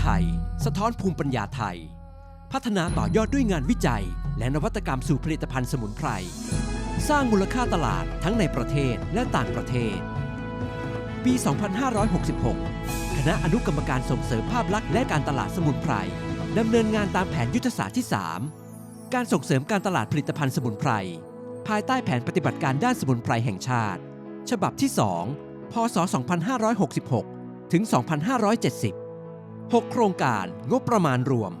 ไทย สะท้อนภูมิปัญญาไทย พัฒนาต่อยอดด้วยงานวิจัย และนวัตกรรมสู่ผลิตภัณฑ์สมุนไพร สร้างมูลค่าตลาดทั้งในประเทศและต่างประเทศ ปี 2566 คณะอนุกรรมการส่งเสริมภาพลักษณ์และการตลาดสมุนไพรดำเนินงานตามแผนยุทธศาสตร์ที่ 3 การส่งเสริมการตลาดผลิตภัณฑ์สมุนไพร ภายใต้แผนปฏิบัติการด้านสมุนไพรแห่งชาติ ฉบับที่ 2 พศ 2566 ถึง 2570 6 โครงการงบประมาณรวม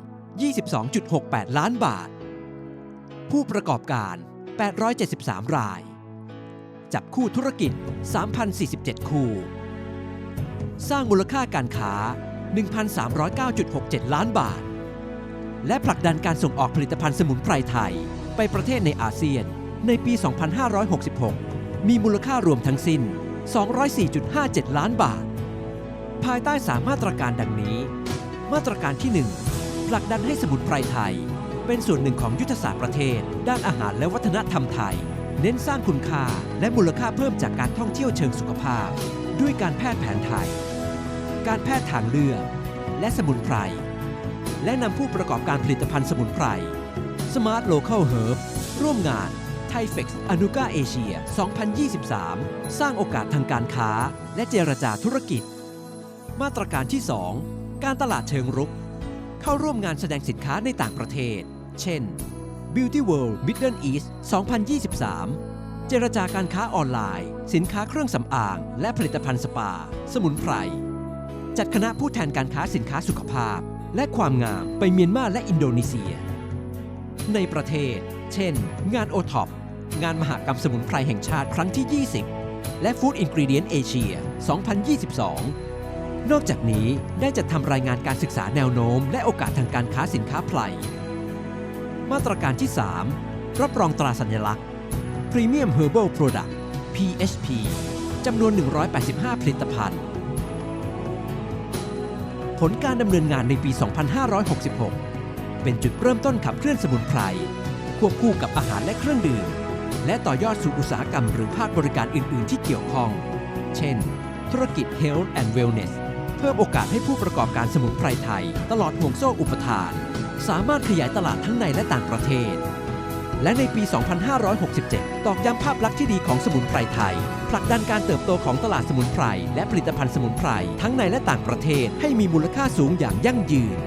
22.68 ล้านบาท ผู้ประกอบการ 873 ราย จับคู่ธุรกิจ 3,047 คู่ สร้างมูลค่าการค้า 1,309.67 ล้านบาท และผลักดันการส่งออกผลิตภัณฑ์สมุนไพรไทย ไปประเทศในอาเซียนในปี 2566 มีมูลค่ารวมทั้งสิ้น 204.57 ล้านบาท ภายใต้สามมาตรการดังนี้ มาตรการที่1ผลักดันให้สมุนไพรไทย เป็นส่วนหนึ่งของยุทธศาสตร์ประเทศ ด้านอาหารและวัฒนธรรมไทย เน้นสร้างคุณค่าและมูลค่าเพิ่มจากการท่องเที่ยวเชิงสุขภาพ ด้วยการแพทย์แผนไทย การแพทย์ทางเลือก และสมุนไพร และนำผู้ประกอบการผลิตภัณฑ์สมุนไพร Smart Local Herb ร่วมงาน t h a i f e x a n u g a Asia 2023 สร้างโอกาสทางการค้า และเจรจาธุรกิจ มาตรการที่ 2 การตลาดเชิงรุก เข้าร่วมงานแสดงสินค้าในต่างประเทศ เช่น Beauty World Middle East 2023 เจรจาการค้าออนไลน์ สินค้าเครื่องสำอาง และผลิตภัณฑ์สปา สมุนไพร จัดคณะผู้แทนการค้าสินค้าสุขภาพ และความงามไปเมียนมาและอินโดนีเซีย ในประเทศ เช่น งานโอท็อปงานมหกรรมสมุนไพรแห่งชาติครั้งที่ 20 และ Food Ingredient Asia 2022 นอกจากนี้ได้จัดทำรายงานการศึกษาแนวโน้ม และโอกาสทางการค้าสินค้าไพรมาตรการที่ 3 รับรองตราสัญลักษณ์ Premium Herbal Product PHP จำนวน 185 ผลิตภัณฑ์ ผลการดำเนินงานในปี 2566 เป็นจุดเริ่มต้นขับเคลื่อนสมุนไพร ควบคู่กับอาหารและเครื่องดื่ม และต่อยอดสู่อุตสาหกรรมหรือภาคบริการอื่น ๆ ที่เกี่ยวข้อง เช่น ธุรกิจ Health and Wellness เพิ่มโอกาสให้ผู้ประกอบการสมุนไพรไทย ตลอดห่วงโซ่อุปทาน สามารถขยายตลาดทั้งในและต่างประเทศ และในปี 2567 ตอกย้ำภาพลักษณ์ที่ดีของสมุนไพรไทย ผลักดันการเติบโตของตลาดสมุนไพร และผลิตภัณฑ์สมุนไพรทั้งในและต่างประเทศให้มีมูลค่าสูงอย่างยั่งยืน